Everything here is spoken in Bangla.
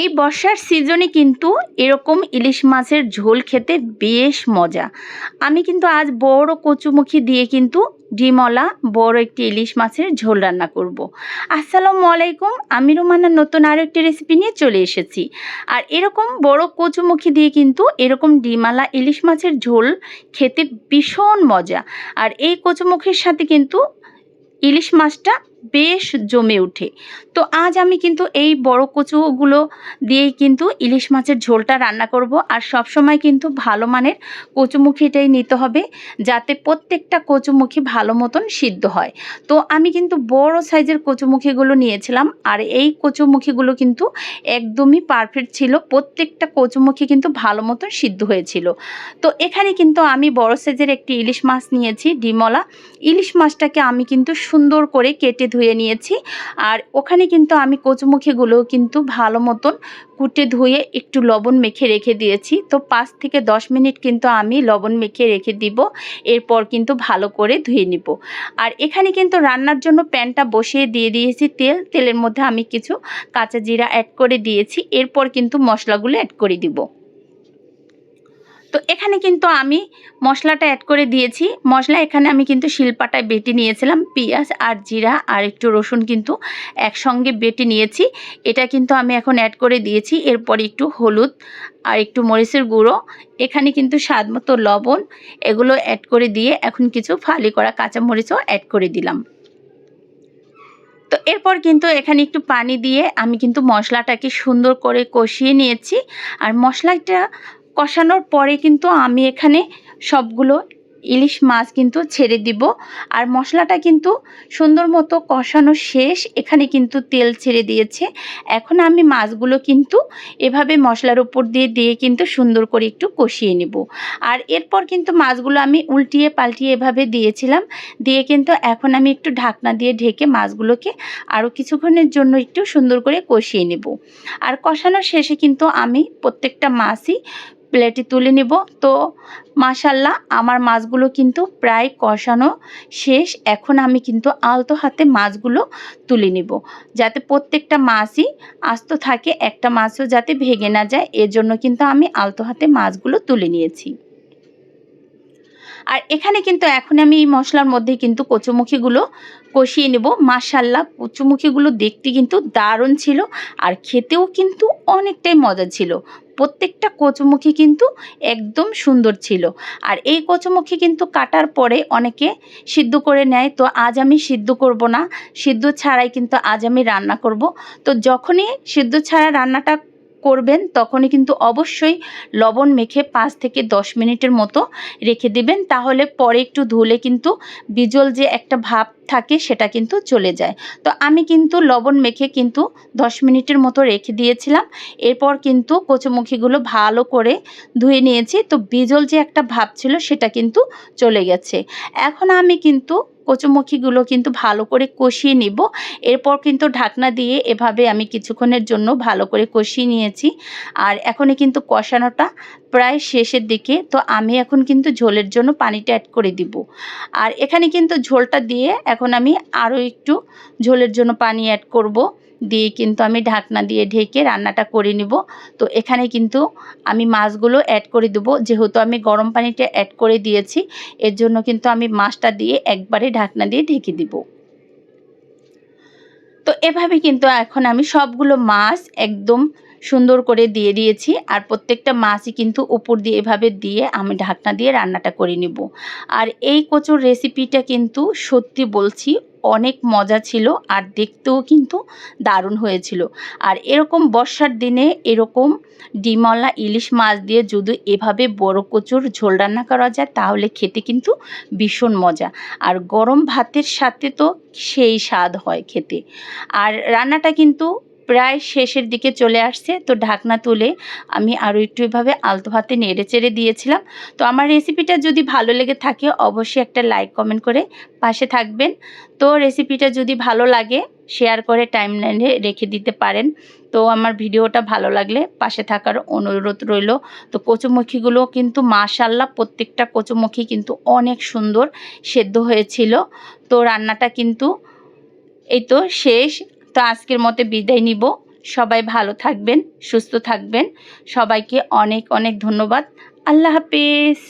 এই বর্ষার সিজনে কিন্তু এরকম ইলিশ মাছের ঝোল খেতে বেশ মজা। আমি কিন্তু আজ বড় কচুমুখী দিয়ে কিন্তু ডিমলা বড় একটি ইলিশ মাছের ঝোল রান্না করব। আসসালামু আলাইকুম, আমি রোমানার নতুন আরও একটি রেসিপি নিয়ে চলে এসেছি। আর এরকম বড় কচুমুখী দিয়ে কিন্তু এরকম ডিমালা ইলিশ মাছের ঝোল খেতে ভীষণ মজা। আর এই কচুমুখির সাথে কিন্তু ইলিশ মাছটা বেশ জমে ওঠে। তো আজ আমি কিন্তু এই বড় কচুগুলো দিয়েই কিন্তু ইলিশ মাছের ঝোলটা রান্না করব আর সব সময় কিন্তু ভালো মানের কচুমুখিটাই নিতে হবে যাতে প্রত্যেকটা কচুমুখি ভালো মতন সিদ্ধ হয়। তো আমি কিন্তু বড় সাইজের কচুমুখিগুলো নিয়েছিলাম আর এই কচুমুখিগুলো কিন্তু একদমই পারফেক্ট ছিল, প্রত্যেকটা কচুমুখি কিন্তু ভালো মতন সিদ্ধ হয়েছিল। তো এখানে কিন্তু আমি বড় সাইজের একটি ইলিশ মাছ নিয়েছি ডিমলা ইলিশ মাছটাকে আমি কিন্তু সুন্দর করে কেটে ধুয়ে নিয়েছি। আর ওখানে কিন্তু আমি কচুমুখিগুলো কিন্তু ভালো মতন কুটে ধুয়ে একটু লবণ মেখে রেখে দিয়েছি। তো পাঁচ থেকে দশ মিনিট কিন্তু আমি লবণ মেখে রেখে দিব। এরপর কিন্তু ভালো করে ধুয়ে নিব। আর এখানে কিন্তু রান্নার জন্য প্যানটা বসিয়ে দিয়ে দিয়েছি তেল। তেলের মধ্যে আমি কিছু কাঁচা জিরা অ্যাড করে দিয়েছি। এরপর কিন্তু মশলাগুলো অ্যাড করে দিব। তো এখানে কিন্তু আমি মশলাটা অ্যাড করে দিয়েছি। মশলা এখানে আমি কিন্তু শিলপাটায় বেটে নিয়েছিলাম। পেঁয়াজ আর জিরা আর একটু রসুন কিন্তু একসঙ্গে বেটে নিয়েছি। এটা কিন্তু আমি এখন অ্যাড করে দিয়েছি। এরপর একটু হলুদ আর একটু মরিচের গুঁড়ো। এখানে কিন্তু স্বাদ মতো লবণ এগুলো অ্যাড করে দিয়ে এখন কিছু ফালি করা কাঁচামরিচও অ্যাড করে দিলাম। তো এরপর কিন্তু এখানে একটু পানি দিয়ে আমি কিন্তু মশলাটাকে সুন্দর করে কষিয়ে নিয়েছি। আর মশলাটা কষানোর পরে কিন্তু আমি এখানে সবগুলো ইলিশ মাছ কিন্তু ছেড়ে দিব। আর মশলাটা কিন্তু সুন্দর মতো কষানো শেষ, এখানে কিন্তু তেল ছেড়ে দিয়েছে। এখন আমি মাছগুলো কিন্তু এভাবে মশলার উপর দিয়ে দিয়ে কিন্তু সুন্দর করে একটু কষিয়ে নেব। আর এরপর কিন্তু মাছগুলো আমি উল্টিয়ে পাল্টিয়ে এভাবে দিয়েছিলাম। দিয়ে কিন্তু এখন আমি একটু ঢাকনা দিয়ে ঢেকে মাছগুলোকে আরও কিছুক্ষণের জন্য একটু সুন্দর করে কষিয়ে নেব। আর কষানোর শেষে কিন্তু আমি প্রত্যেকটা মাছই প্লেটে তুলে নিব। তো মাশাল্লাহ আমার মাছগুলো কিন্তু প্রায় কষানো শেষ। এখন আমি কিন্তু আলতো হাতে মাছগুলো তুলে নিব। যাতে প্রত্যেকটা মাছই আস্ত থাকে, একটা মাছও যাতে ভেঙে না যায়। এজন্য জন্য কিন্তু আমি আলতো হাতে মাছগুলো তুলে নিয়েছি। আর এখানে কিন্তু এখন আমি এই মশলার মধ্যে কিন্তু কচুমুখিগুলো কষিয়ে নেব। মাশাল্লাহ কচুমুখিগুলো দেখতে কিন্তু দারুণ ছিল আর খেতেও কিন্তু অনেকটাই মজা ছিল। প্রত্যেকটা কচুমুখী কিন্তু একদম সুন্দর ছিল। আর এই কচুমুখী কিন্তু কাটার পরে অনেকে সিদ্ধ করে নেয়, তো আজ আমি সিদ্ধ করব না। সিদ্ধ ছাড়াই কিন্তু আজ আমি রান্না করব। তো যখনই সিদ্ধ ছাড়া রান্নাটা করবেন, তখনই কিন্তু অবশ্যই লবণ মেখে পাঁচ থেকে দশ মিনিটের মতো রেখে দিবেন। তাহলে পরে একটু ধুলে কিন্তু বিজল যে একটা ভাব থাকে সেটা কিন্তু চলে যায়। তো আমি কিন্তু লবণ মেখে কিন্তু দশ মিনিটের মতো রেখে দিয়েছিলাম। এরপর কিন্তু কচুমুখিগুলো ভালো করে ধুয়ে নিয়েছি। তো বিজল যে একটা ভাব ছিল সেটা কিন্তু চলে গেছে। এখন আমি কিন্তু কচুমুখিগুলো কিন্তু ভালো করে কষিয়ে নিব। এরপর কিন্তু ঢাকনা দিয়ে এভাবে আমি কিছুক্ষণের জন্য ভালো করে কষিয়ে নিয়েছি। আর এখনই কিন্তু কষানোটা প্রায় শেষের দিকে, তো আমি এখন কিন্তু ঝোলের জন্য পানিটা অ্যাড করে দিব। আর এখানে কিন্তু ঝোলটা দিয়ে এখন আমি আরও একটু ঝোলের জন্য পানি অ্যাড করব। দিয়ে কিন্তু আমি ঢাকনা দিয়ে ঢেকে রান্নাটা করে নিব। তো এখানে কিন্তু আমি মাছগুলো অ্যাড করে দেবো। যেহেতু আমি গরম পানিটা অ্যাড করে দিয়েছি, এর জন্য কিন্তু আমি মাছটা দিয়ে একবারে ঢাকনা দিয়ে ঢেকে দিব। তো এভাবে কিন্তু এখন আমি সবগুলো মাছ একদম সুন্দর করে দিয়ে দিয়েছি আর প্রত্যেকটা মাছই কিন্তু উপর দিয়ে এভাবে দিয়ে আমি ঢাকনা দিয়ে রান্নাটা করে নিব। আর এই কচুর রেসিপিটা কিন্তু সত্যি বলছি অনেক মজা ছিল আর দেখতেও কিন্তু দারুণ হয়েছিল। আর এরকম বর্ষার দিনে এরকম ডিমলা ইলিশ মাছ দিয়ে যদি এভাবে বড় কচুর ঝোল রান্না করা যায়, তাহলে খেতে কিন্তু ভীষণ মজা। আর গরম ভাতের সাথে তো সেই স্বাদ হয় খেতে। আর রান্নাটা কিন্তু প্রায় শেষের দিকে চলে আসছে। তো ঢাকনা তুলে আমি আরও একটু এভাবে আলতো হাতে নেড়ে চেড়ে দিয়েছিলাম। তো আমার রেসিপিটা যদি ভালো লেগে থাকে, অবশ্যই একটা লাইক কমেন্ট করে পাশে থাকবেন। তো রেসিপিটা যদি ভালো লাগে শেয়ার করে টাইম লাইনে রেখে দিতে পারেন। তো আমার ভিডিওটা ভালো লাগলে পাশে থাকার অনুরোধ রইল। তো কচুমুখিগুলো কিন্তু মাশাল্লাহ প্রত্যেকটা কচুমুখি কিন্তু অনেক সুন্দর সেদ্ধ হয়েছিল। তো রান্নাটা কিন্তু এই তো শেষ। তো আজকের মতে বিদায় নিব। সবাই ভালো থাকবেন, সুস্থ থাকবেন। সবাইকে অনেক অনেক ধন্যবাদ। আল্লাহ হাফেজ।